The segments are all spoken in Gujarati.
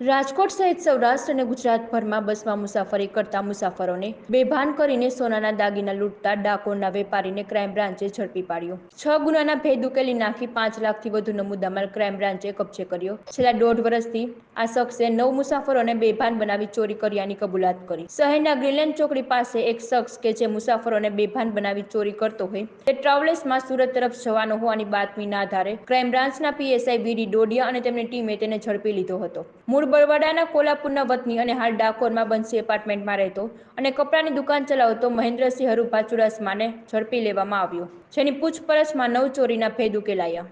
રાજકોટ સહિત સૌરાષ્ટ્ર અને ગુજરાતભરમાં બસમાં મુસાફરી કરતા મુસાફરોને બેભાન કરીને સોનાના દાગીના લૂંટતા ડાકોરના વેપારીને ક્રાઇમ બ્રાન્ચે ઝડપી પાડ્યો. છ ગુનાના ભેદ ઉકેલી નાખી પાંચ લાખથી વધુનો મુદ્દામાલ ક્રાઇમ બ્રાન્ચે કબજે કર્યો. છેલ્લા દોઢ વર્ષથી આ શખ્સે નવ મુસાફરોને બેભાન બનાવી ચોરી કર્યાની કબૂલાત કરી. શહેરના ગ્રીલેન ચોકડી પાસે એક શખ્સ કે જે મુસાફરોને બેભાન બનાવી ચોરી કરતો હોય તે ટ્રાવેલ્સમાં સુરત તરફ જવાનો હોવાની બાતમીના આધારે ક્રાઇમ બ્રાન્ચના પીએસઆઈ વીડી ડોડિયા અને તેમની ટીમે તેને ઝડપી લીધો હતો. મૂળ બરવાડાના કોલ્હાપુરના વતની અને હાલ ડાકોરમાં બંસી એપાર્ટમેન્ટમાં રહેતો અને કપડાની દુકાન ચલાવતો મહેન્દ્રસિંહ હરુભા ચુડાસમાને ઝડપી લેવામાં આવ્યો, જેની પૂછપરછમાં નવ ચોરીના ભેદ ઉકેલાયા.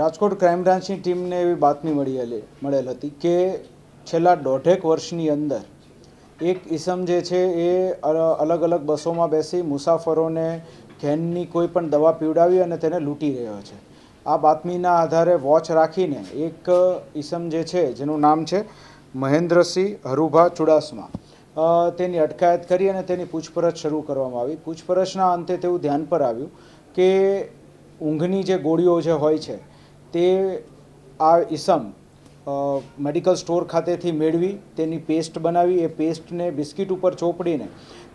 રાજકોટ ક્રાઇમ બ્રાન્ચની ટીમને એવી બાતમી મળેલી મળેલ હતી કે છેલ્લા દોઢેક વર્ષની અંદર એક ઈસમ જે છે એ અલગ અલગ બસોમાં બેસી મુસાફરોને ઘેનની કોઈ પણ દવા પીવડાવી અને તેને લૂંટી રહ્યો છે. આ બાતમીના આધારે વોચ રાખીને એક ઈસમ જે છે, જેનું નામ છે મહેન્દ્રસિંહ હરુભા ચુડાસમા. તેની અટકાયત કરી અને તેની પૂછપરછ શરૂ કરવામાં આવી. પૂછપરછના અંતે તેવું ધ્યાન પર આવ્યું કે ઊંઘની જે ગોળીઓ જે હોય છે, તે આ ઈસમ મેડિકલ સ્ટોર ખાતેથી મેળવી, તેની પેસ્ટ બનાવી, એ પેસ્ટને બિસ્કિટ ઉપર ચોપડીને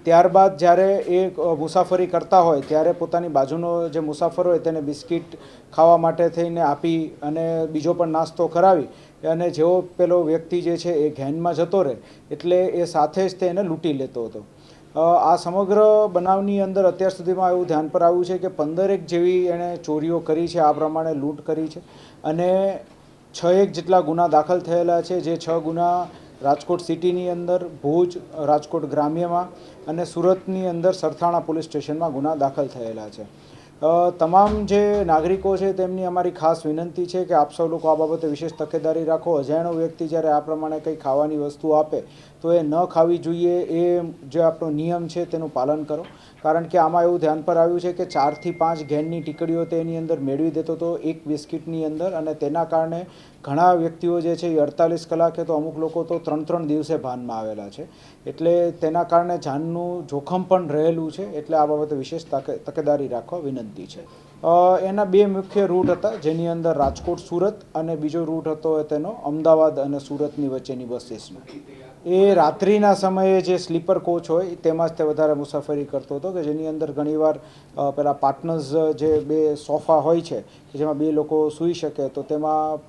ત્યારબાદ જ્યારે એ મુસાફરી કરતા હોય, ત્યારે પોતાની બાજુનો જે મુસાફર હોય તેને બિસ્કિટ ખાવા માટે થઈને આપી અને બીજો પણ નાસ્તો કરાવી. અને જેવો પેલો વ્યક્તિ જે છે એ ઘેનમાં જતો રહે, એટલે એ સાથે જ તે એને લૂંટી લેતો હતો. આ સમગ્ર બનાવની અંદર અત્યાર સુધીમાં એવું ધ્યાન પર આવ્યું છે કે પંદરેક જેવી એણે ચોરીઓ કરી છે, આ પ્રમાણે લૂંટ કરી છે. અને છ એક જેટલા ગુના દાખલ થયેલા છે, જે છ ગુના રાજકોટ સિટીની અંદર ભુજ, રાજકોટ ગ્રામ્યમાં અને સુરતની અંદર સરથાણા પોલીસ સ્ટેશનમાં ગુના દાખલ થયેલા છે. તમામ જે નાગરિકો છે તેમની અમારી ખાસ વિનંતી છે કે આપ સૌ લોકો આ બાબતે વિશેષ તકેદારી રાખો. અજાણ્યો વ્યક્તિ જ્યારે આ પ્રમાણે કંઈ ખાવાની વસ્તુ આપે, તો એ ન ખાવી જોઈએ. એ જે આપણો નિયમ છે તેનું પાલન કરો. કારણ કે આમાં એવું ધ્યાન પર આવ્યું છે કે ચારથી પાંચ ઘેનની ટીકડીઓ તે એની અંદર મેળવી દેતો હતો એક બિસ્કિટની અંદર અને તેના કારણે ઘણા વ્યક્તિઓ જે છે એ અડતાલીસ કલાકે તો અમુક લોકો તો ત્રણ ત્રણ દિવસે ભાનમાં આવેલા છે. એટલે તેના કારણે જાનનું જોખમ પણ રહેલું છે. એટલે આ બાબતે વિશેષ તકે- તકેદારી રાખવા વિનંતી. છે. એના બે મુખ્ય રૂટ હતા જેની અંદર રાજકોટ સુરત અને બીજો રૂટ હતો તેનો અમદાવાદ અને સુરતની વચ્ચેની બસીસનો એ રાત્રિના સમયે જે સ્લીપર કોચ હોય તેમાં જ તે વધારે મુસાફરી કરતો હતો કે જેની અંદર ઘણીવાર પેલા પાર્ટનર્સ જે બે સોફા હોય છે કે જેમાં બે લોકો સૂઈ શકે તો તેમાં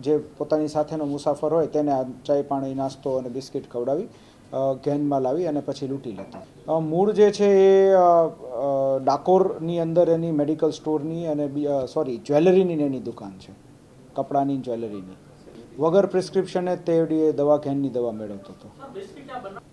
જે પોતાની સાથેનો મુસાફર હોય તેને ચાય પાણી નાસ્તો અને બિસ્કિટ ખવડાવી અ, ગેનમાં લાવી અને પછી લૂંટી લેતા. મૂળ જે છે એ ડાકોરની અંદર એની મેડિકલ સ્ટોરની અને સોરી જ્વેલરીની એની દુકાન છે. કપડાની જ્વેલરીની વગર પ્રિસ્ક્રિપ્શને તે એ દવા ઘેનની દવા મેળવતો હતો.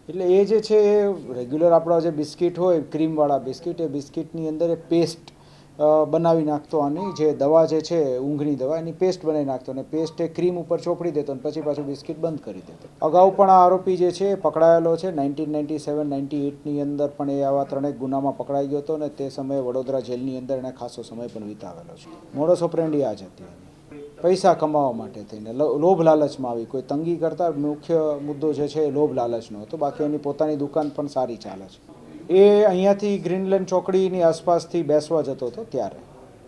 એટલે એ જે છે એ રેગ્યુલર આપણા જે બિસ્કિટ હોય ક્રીમવાળા બિસ્કિટ, એ બિસ્કિટની અંદર એ પેસ્ટ બનાવી નાખતો આની જે દવા જે છે, ઊંઘની દવા, એની પેસ્ટ બનાવી નાખતો અને પેસ્ટ એ ક્રીમ ઉપર ચોપડી દેતો અને પછી પાછું બિસ્કિટ બંધ કરી દેતો. અગાઉ પણ આ આરોપી જે છે, પકડાયેલો છે. નાઇન્ટીન નાઇન્ટી સેવન, નાઇન્ટી એટની અંદર પણ એ આવા ત્રણેક ગુનામાં પકડાઈ ગયો હતો અને તે સમયે વડોદરા જેલની અંદર એણે ખાસો સમય પણ વિતાવેલો છે. મોડસ ઓપરેન્ડી આ જ હતી પૈસા કમાવા માટે થઈને લોભ લાલચમાં આવી. કોઈ તંગી કરતા મુખ્ય મુદ્દો જે છે, એ લોભ લાલચનો હતો. બાકી એની પોતાની દુકાન પણ સારી ચાલે છે. એ અહીંયાથી ગ્રીનલેન્ડ ચોકડીની આસપાસથી બેસવા જતો હતો ત્યારે.